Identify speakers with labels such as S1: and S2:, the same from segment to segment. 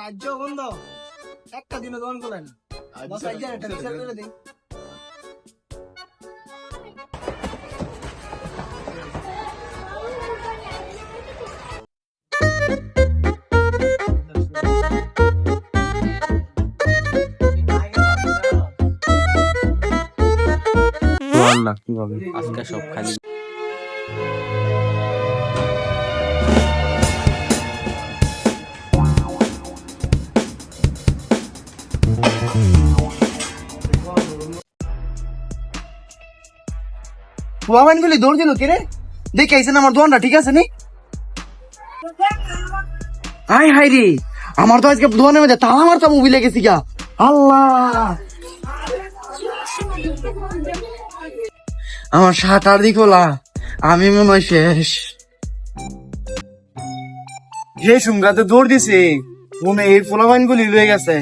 S1: রাজ্য বন্ধ। একটা দিনও দমন করলেন দশ হাজার একটা বিচার করে দিন।
S2: আজকে সব খালি।
S1: বাবান গুলি দৌড় দিল কে রে? দেখে আইসেন আমার দোয়ানটা ঠিক আছে নি? হাই হাই রে, আমার তো আজকে দোয়ানের মধ্যে তালা মারতা মুভি লেগেছি গা। আল্লাহ! আমার সাত আর দিক হলা, আমি মনে হয় শেষ। হে সুঙ্গাতে দৌড় দিছে। মনে এই ফোলাবাইন গুলি রয়ে গেছে।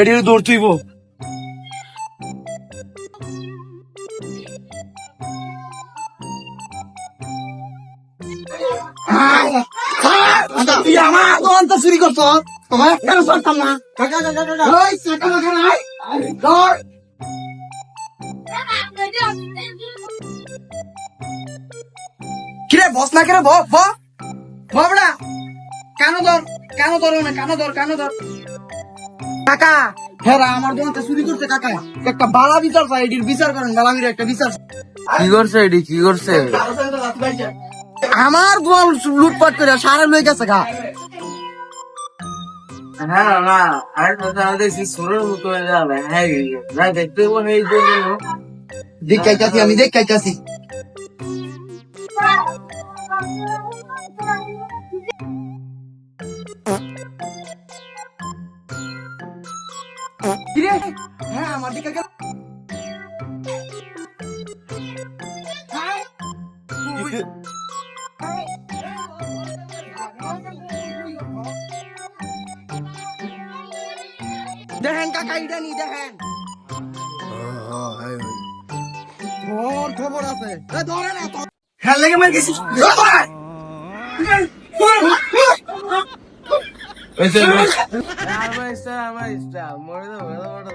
S1: এটির দৌড় তুইব। তুই আমার দোকান তো চুরি করছ তোমার কেন করতাম না ওই, চাকা মাকা নাই। ধর। কিরে বস না কিরে ব ব ববড়া কেন ধর কেন ধর না কেন ধর কেন ধর। কাকা হেরা আমার দোকানটা চুরি করছে কাকা। একটা বালা বিচার চাই এটির বিচার করেন গালামির একটা বিচার।
S2: কি করছে এডি কি করছে?
S1: আমার দোয়াল লুটপাট করে সারা লয়ে গেছে গা।
S2: হ্যাঁ না আর কথা দেখছি সুরের মতো হয়ে যাবে। হ্যাঁ না দেখতে মনে এই জন্য।
S1: দেখ আমি দেখ হ্যাঁ আমার দিকে গেল। দেখেন কাকা এটা নি দেখেন। তোর খবর আছে। ধরে না হ্যাঁ লেগে মার গেছিস?
S2: আমার ইচ্ছা আমার ইচ্ছা মরে তো ভালো বড়